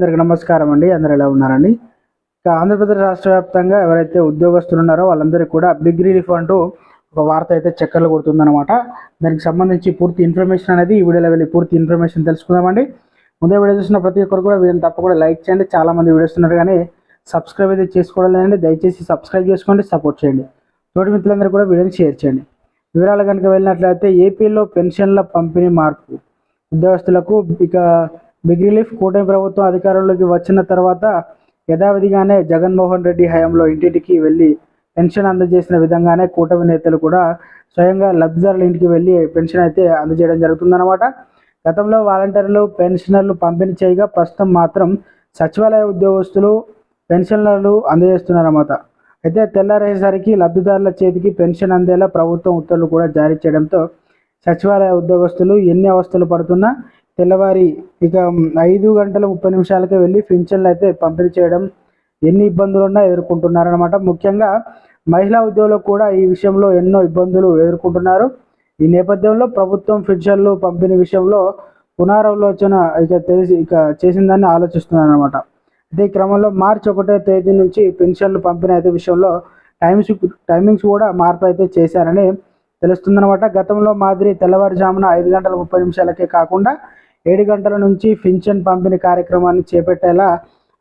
అందరికి నమస్కారం అండి. అందరు ఎలా ఉన్నారండి? ఇక ఆంధ్రప్రదేశ్ రాష్ట్ర వ్యాప్తంగా ఎవరైతే ఉద్యోగస్తులు ఉన్నారో వాళ్ళందరికీ కూడా బిగ్ రిలీఫ్ అంటూ ఒక వార్త అయితే చక్కర్లు కొడుతుందన్నమాట. దానికి సంబంధించి పూర్తి ఇన్ఫర్మేషన్ అనేది ఈ వీడియోలో వెళ్ళి పూర్తి ఇన్ఫర్మేషన్ తెలుసుకుందామండి. ముందే వీడియో చూసిన ప్రతి ఒక్కరు కూడా వీడియోని తప్పకుండా లైక్ చేయండి. చాలా మంది వీడియోస్ ఉన్నారు కానీ సబ్స్క్రైబ్ అయితే చేసుకోవడం లేదండి. దయచేసి సబ్స్క్రైబ్ చేసుకోండి సపోర్ట్ చేయండి. తోటి మిత్రులందరూ కూడా వీడియోని షేర్ చేయండి. వివరాలు కనుక వెళ్ళినట్లయితే ఏపీలో పెన్షన్ల పంపిణీ మార్పు. ఉద్యోగస్తులకు ఇక బిగ్ రిలీఫ్ కూటమి ప్రభుత్వం అధికారంలోకి వచ్చిన తర్వాత యథావిధిగానే జగన్మోహన్ రెడ్డి హయాంలో ఇంటింటికి వెళ్ళి పెన్షన్ అందజేసిన విధంగానే కూటమి నేతలు కూడా స్వయంగా లబ్ధిదారుల ఇంటికి వెళ్ళి పెన్షన్ అయితే అందజేయడం జరుగుతుందన్నమాట. గతంలో వాలంటీర్లు పెన్షనర్లు పంపిణీ చేయగా ప్రస్తుతం మాత్రం సచివాలయ ఉద్యోగస్తులు పెన్షన్లు అందజేస్తున్నారన్నమాట. అయితే తెల్లారేసరికి లబ్ధిదారుల చేతికి పెన్షన్ అందేలా ప్రభుత్వం ఉత్తర్వులు కూడా జారీ చేయడంతో సచివాలయ ఉద్యోగస్తులు ఎన్ని అవస్థలు పడుతున్నా తెల్లవారి ఇక ఐదు గంటల ముప్పై నిమిషాలకే వెళ్ళి పింఛన్లు అయితే పంపిణీ చేయడం ఎన్ని ఇబ్బందులున్నా ఎదుర్కొంటున్నారనమాట ముఖ్యంగా మహిళా ఉద్యోగులకు కూడా ఈ విషయంలో ఎన్నో ఇబ్బందులు ఎదుర్కొంటున్నారు. ఈ నేపథ్యంలో ప్రభుత్వం పింఛన్లు పంపిణీ విషయంలో పునరాలోచన ఇక తెలిసి ఇక చేసిందని ఆలోచిస్తున్నారనమాట అనమాట క్రమంలో మార్చి ఒకటో తేదీ నుంచి పెన్షన్లు పంపిణీ అయితే విషయంలో టైమ్స్ టైమింగ్స్ కూడా మార్పు అయితే చేశారని తెలుస్తుందన్నమాట. గతంలో మాదిరి తెల్లవారుజామున ఐదు గంటల ముప్పై నిమిషాలకే కాకుండా ఏడు గంటల నుంచి పింఛన్ పంపిణీ కార్యక్రమాన్ని చేపట్టేలా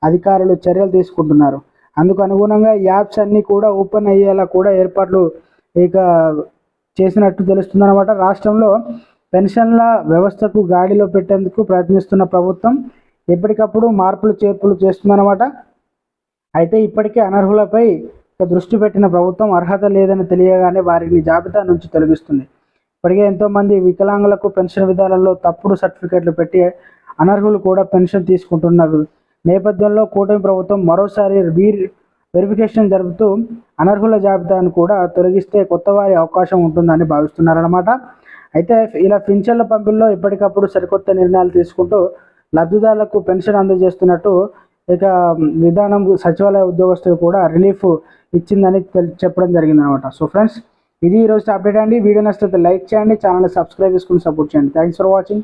అధికారులు చర్యలు తీసుకుంటున్నారు. అందుకు అనుగుణంగా యాప్స్ అన్నీ కూడా ఓపెన్ అయ్యేలా కూడా ఏర్పాట్లు ఇక చేసినట్టు తెలుస్తుందన్నమాట. రాష్ట్రంలో పెన్షన్ల వ్యవస్థకు గాడిలో పెట్టేందుకు ప్రయత్నిస్తున్న ప్రభుత్వం ఎప్పటికప్పుడు మార్పులు చేర్పులు చేస్తుందన్నమాట. అయితే ఇప్పటికే అనర్హులపై దృష్టి పెట్టిన ప్రభుత్వం అర్హత లేదని తెలియగానే వారిని జాబితా నుంచి తొలగిస్తుంది. ఇప్పటికే ఎంతోమంది వికలాంగులకు పెన్షన్ విధానంలో తప్పుడు సర్టిఫికెట్లు పెట్టి అనర్హులు కూడా పెన్షన్ తీసుకుంటున్నారు. నేపథ్యంలో కూటమి ప్రభుత్వం మరోసారి వీర్ వెరిఫికేషన్ జరుపుతూ అనర్హుల జాబితాను కూడా తొలగిస్తే కొత్త వారి అవకాశం ఉంటుందని భావిస్తున్నారన్నమాట. అయితే ఇలా పింఛన్ల పంపిణీలో ఎప్పటికప్పుడు సరికొత్త నిర్ణయాలు తీసుకుంటూ లబ్ధిదారులకు పెన్షన్ అందజేస్తున్నట్టు ఇక విధానం సచివాలయ ఉద్యోగస్తులు కూడా రిలీఫ్ ఇచ్చిందని తెల్- చెప్పడం జరిగింది అనమాట సో ఫ్రెండ్స్ ఇది ఈరోజు అప్డేట్ అండి. వీడియో నచ్చితే లైక్ చేయండి ఛానల్ సబ్స్క్రైబ్ చేసుకుని సపోర్ట్ చేయండి. Thanks for watching